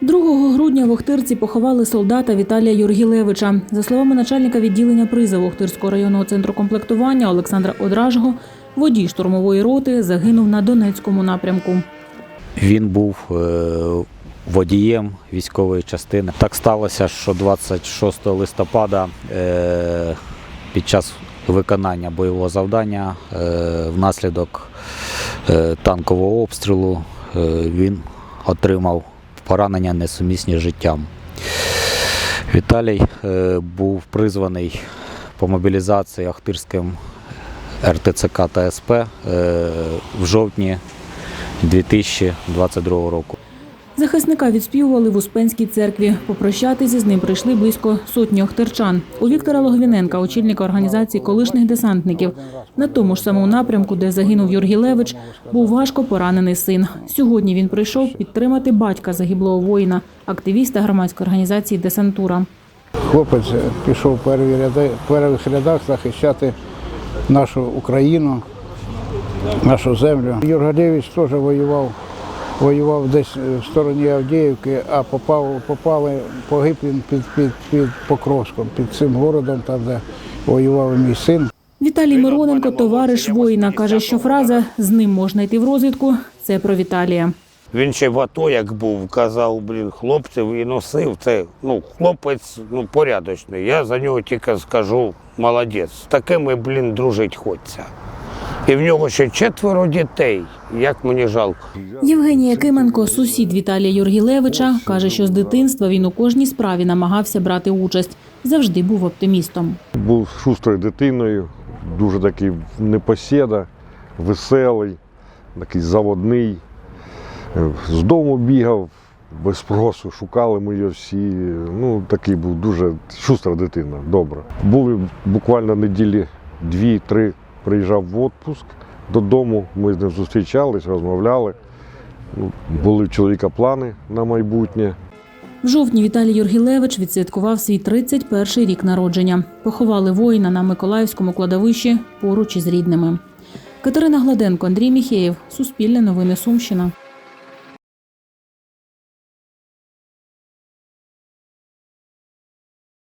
2 грудня в Охтирці поховали солдата Віталія Юргілевича. За словами начальника відділення призову Охтирського районного центру комплектування Олександра Одражого, водій штурмової роти загинув на Донецькому напрямку. Він був е, водієм військової частини. Так сталося, що 26 листопада е, під час виконання бойового завдання е, внаслідок танкового обстрілу він отримав поранення несумісні з життям. Віталій е, був призваний по мобілізації Ахтирським РТЦК та СП е, в жовтні 2022 року. Захисника відспівували в Успенській церкві. Попрощатися з ним прийшли близько сотні охтирчан. У Віктора Логвіненка, очільника організації колишніх десантників, на тому ж самому напрямку, де загинув Юргілевич, був важко поранений син. Сьогодні він прийшов підтримати батька загиблого воїна, активіста громадської організації Десантура. Хлопець пішов в перших рядах захищати нашу Україну, нашу землю. Юргалєвич теж воював, воював десь в стороні Авдіївки, а попав, попали, погиб він під, під, під Покровськом, під цим городом, там, де воював мій син. Віталій Мироненко, товариш воїна, каже, що фраза з ним можна йти в розвідку. Це про Віталія. Він ще в АТО, як був, казав, блін, хлопців і носив. Це ну, хлопець ну, порядочний. Я за нього тільки скажу молодець. З такими, блін, дружить хочеться. І в нього ще четверо дітей. Як мені жалко. Євгеній Якименко, сусід Віталія Юргілевича, каже, що з дитинства він у кожній справі намагався брати участь. Завжди був оптимістом. Був шустрою дитиною, дуже такий непосіда, веселий, такий заводний. Е, З дому бігав без спросу, шукали ми його всі. Ну, такий був дуже шустра дитина, добра. Були буквально неділі дві-три, приїжджав в відпуск додому. Ми з ним зустрічались, розмовляли. Ну, Були в чоловіка плани на майбутнє. В жовтні Віталій Юргілевич відсвяткував свій 31-й рік народження. Поховали воїна на Миколаївському кладовищі поруч із рідними. Катерина Гладенко, Андрій Міхеєв, Суспільне новини Сумщина.